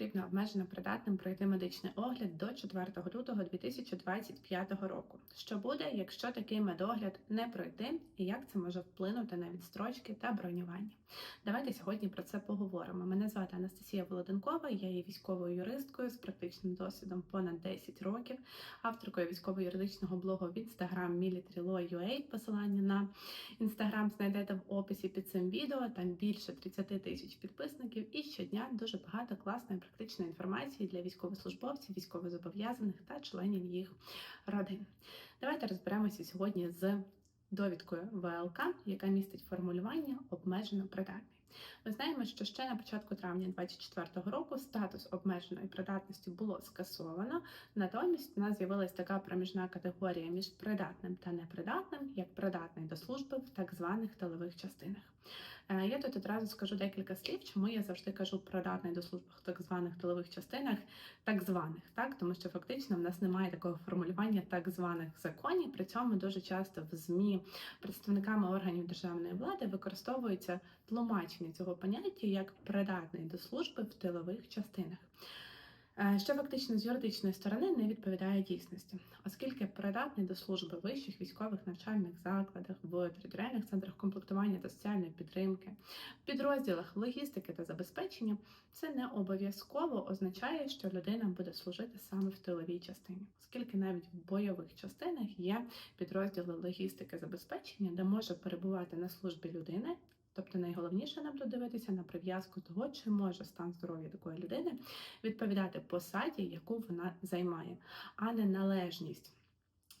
потрібно обмежено придатним пройти медичний огляд до 4 лютого 2025 року. Що буде, якщо такий медогляд не пройти, і як це може вплинути на відстрочки та бронювання? Давайте сьогодні про це поговоримо. Мене звати Анастасія Володенкова, я є військовою юристкою з практичним досвідом понад 10 років, авторкою військово-юридичного блогу в Instagram militarylaw.ua. Посилання на Instagram знайдете в описі під цим відео. Там більше 30 тисяч підписників і щодня дуже багато класної практичної інформації для військовослужбовців, військовозобов'язаних та членів їх родин. Давайте розберемося сьогодні з довідкою ВЛК, яка містить формулювання обмежено придатний. Ми знаємо, що ще на початку травня 2024 року статус обмеженої придатності було скасовано. Натомість у нас з'явилася така проміжна категорія між придатним та непридатним, як придатний до служби в так званих тилових частинах. Е, Я тут одразу скажу декілька слів, чому я завжди кажу придатний до служби в так званих тилових частинах, так званих, так тому що фактично в нас немає такого формулювання так званих законів. При цьому дуже часто в змі представниками органів державної влади використовується тлумачення цього поняття як придатний до служби в тилових частинах. Е, Що фактично з юридичної сторони не відповідає дійсності, оскільки придатний до служби в вищих військових навчальних закладах, в територіальних центрах комплектування та соціальної підтримки, в підрозділах логістики та забезпечення, це не обов'язково означає, що людина буде служити саме в тиловій частині, оскільки навіть в бойових частинах є підрозділи логістики забезпечення, де може перебувати на службі людини. Тобто найголовніше нам тут дивитися на прив'язку того, чи може стан здоров'я такої людини відповідати посаді, яку вона займає, а не належність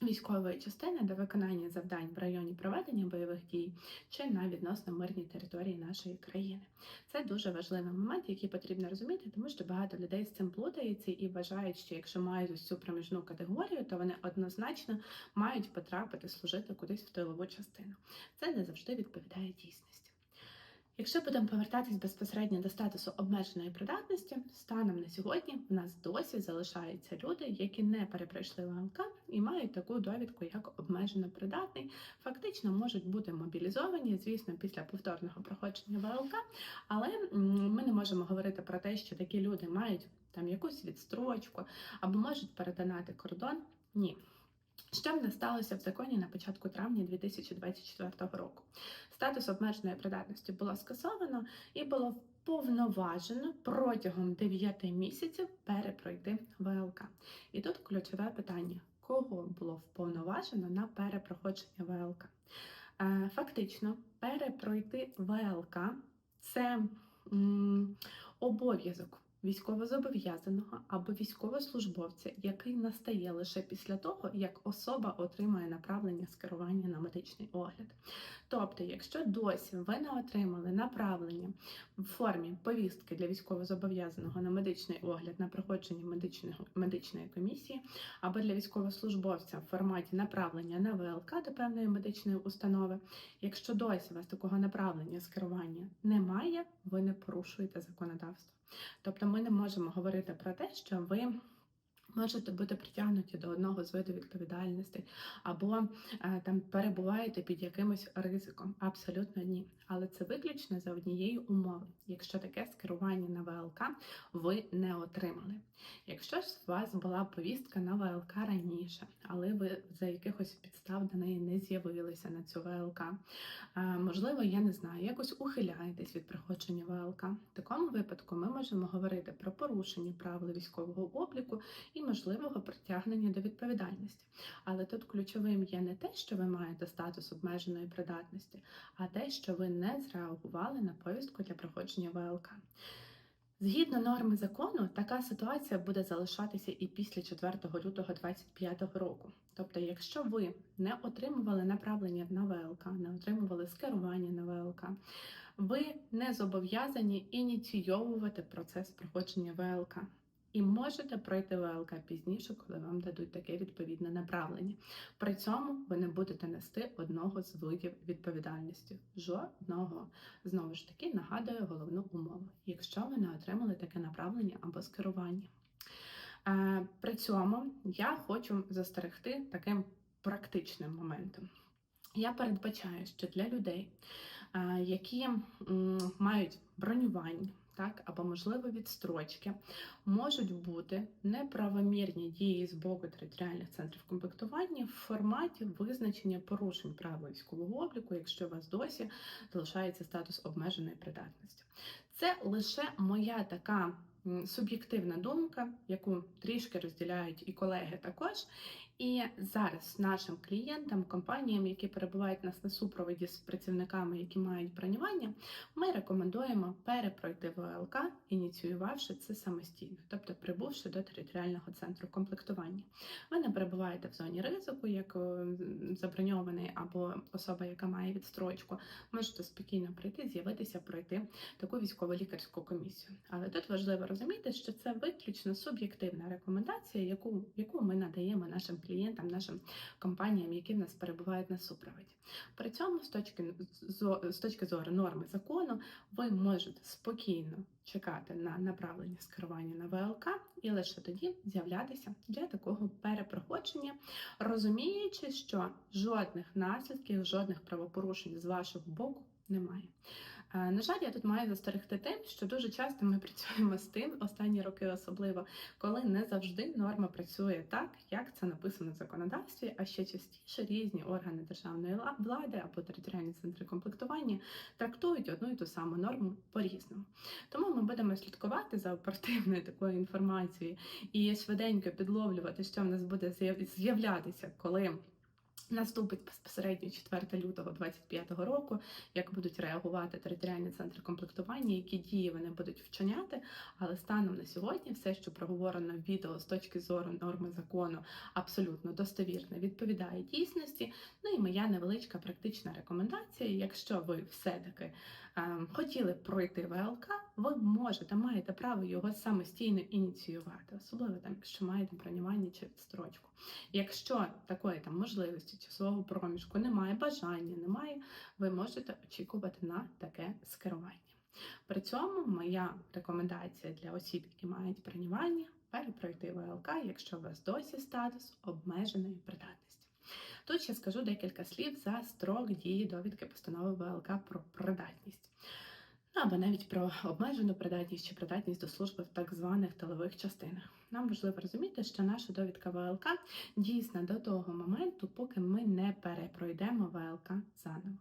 військової частини до виконання завдань в районі проведення бойових дій чи на відносно мирній території нашої країни. Це дуже важливий момент, який потрібно розуміти, тому що багато людей з цим плутається і вважають, що якщо мають ось цю проміжну категорію, то вони однозначно мають потрапити служити кудись в тилову частину. Це не завжди відповідає дійсності. Якщо будемо повертатись безпосередньо до статусу обмеженої придатності, станом на сьогодні в нас досі залишаються люди, які не перепройшли ВЛК і мають таку довідку, як обмежено придатний, фактично можуть бути мобілізовані, звісно, після повторного проходження ВЛК, але ми не можемо говорити про те, що такі люди мають там якусь відстрочку або можуть перетинати кордон. Ні. Що в нас сталося в законі на початку травня 2024 року? Статус обмеженої придатності було скасовано і було повноважено протягом 9 місяців перепройти ВЛК. І тут ключове питання: кого було вповноважено на перепроходження ВЛК? Е, Фактично, перепройти ВЛК це обов'язок військовозобов'язаного або військовослужбовця, який настає лише після того, як особа отримає направлення з керування на медичний огляд. Тобто, якщо досі ви не отримали направлення в формі повістки для військовозобов'язаного на медичний огляд на проходження медичної комісії, або для військовослужбовця в форматі направлення на ВЛК до певної медичної установи, якщо досі у вас такого направлення з керування немає, ви не порушуєте законодавство. Тобто ми не можемо говорити про те, що ви можете бути притягнуті до одного з видів відповідальності, або е, там перебуваєте під якимось ризиком. Абсолютно ні. Але це виключно за однієї умови, якщо таке скерування на ВЛК ви не отримали. Якщо ж у вас була повістка на ВЛК раніше, але ви за якихось підстав до неї не з'явилися на цю ВЛК, е, можливо, я не знаю, якось ухиляєтесь від проходження ВЛК. В такому випадку ми можемо говорити про порушення правил військового обліку і можливого притягнення до відповідальності. Але тут ключовим є не те, що ви маєте статус обмеженої придатності, а те, що ви не зреагували на повістку для проходження ВЛК. Згідно норми закону, така ситуація буде залишатися і після 4 лютого 2025 року. Тобто, якщо ви не отримували направлення на ВЛК, не отримували скерування на ВЛК, ви не зобов'язані ініційовувати процес проходження ВЛК. І можете пройти ВЛК пізніше, коли вам дадуть таке відповідне направлення. При цьому ви не будете нести одного з видів відповідальності. Жодного. Знову ж таки, нагадую головну умову, якщо ви не отримали таке направлення або скерування. Е, При цьому я хочу застерегти таким практичним моментом. Я передбачаю, що для людей, е, які мають бронювання, так, або можливо відстрочки, можуть бути неправомірні дії з боку територіальних центрів комплектування в форматі визначення порушень правил військового обліку, якщо у вас досі залишається статус обмеженої придатності. Це лише моя така суб'єктивна думка, яку трішки розділяють і колеги також. І зараз нашим клієнтам, компаніям, які перебувають нас на супроводі з працівниками, які мають бронювання, ми рекомендуємо перепройти ВЛК, ініціювавши це самостійно, тобто прибувши до територіального центру комплектування. Ви не перебуваєте в зоні ризику, як е, заброньований або особа, яка має відстрочку, можете спокійно прийти, з'явитися, пройти таку військово-лікарську комісію. Але тут важливо розуміти, що це виключно суб'єктивна рекомендація, яку, яку ми надаємо нашим клієнтам, нашим компаніям, які в нас перебувають на супроводі. При цьому, з точки з точки зору норми закону, ви можете спокійно чекати на направлення скерування на ВЛК і лише тоді з'являтися для такого перепроходження, розуміючи, що жодних наслідків, жодних правопорушень з вашого боку немає. Е, На жаль, я тут маю застерегти тим, що дуже часто ми працюємо з тим, останні роки особливо, коли не завжди норма працює так, як це написано в законодавстві, а ще частіше різні органи державної влади або територіальні центри комплектування трактують одну і ту саму норму по-різному. Тому ми будемо слідкувати за оперативною такою інформацією і швиденько підловлювати, що в нас буде з'являтися, коли. Наступить безпосередньо 4 лютого 2025 року, як будуть реагувати територіальні центри комплектування, які дії вони будуть вчиняти. Але станом на сьогодні все, що проговорено в відео з точки зору норми закону, абсолютно достовірно відповідає дійсності. Ну і моя невеличка практична рекомендація. Якщо ви все-таки хотіли пройти ВЛК, ви можете, маєте право його самостійно ініціювати, особливо там, якщо маєте бронювання чи відстрочку. Якщо такої там можливості часового проміжку немає, бажання немає, ви можете очікувати на таке скерування. При цьому моя рекомендація для осіб, які мають бронювання, перепройти ВЛК, якщо у вас досі статус обмеженої придатності. Тут ще скажу декілька слів за строк дії довідки постанови ВЛК про придатність. Або навіть про обмежену придатність чи придатність до служби в так званих тилових частинах. Нам важливо розуміти, що наша довідка ВЛК дійсна до того моменту, поки ми не перепройдемо ВЛК заново.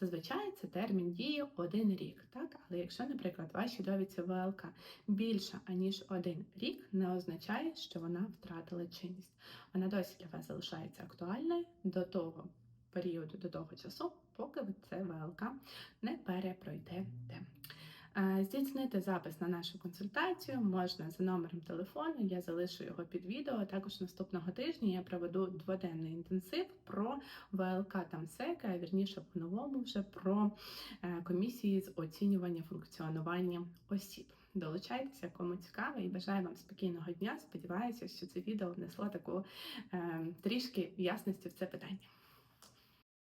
Зазвичай це термін дії один рік, так? Але якщо, наприклад, вашій довідці ВЛК більше аніж один рік, не означає, що вона втратила чинність. Вона досі для вас залишається актуальною до того періоду, до того часу, поки ви це ВЛК не перепройдете. Здійснити запис на нашу консультацію можна за номером телефону. Я залишу його під відео. Також наступного тижня я проведу дводенний інтенсив про ВЛК Тамсека, а вірніше по-новому вже про е, комісії з оцінювання функціонування осіб. Долучайтеся, кому цікаво, і бажаю вам спокійного дня. Сподіваюся, що це відео внесло таку е, трішки ясності в це питання.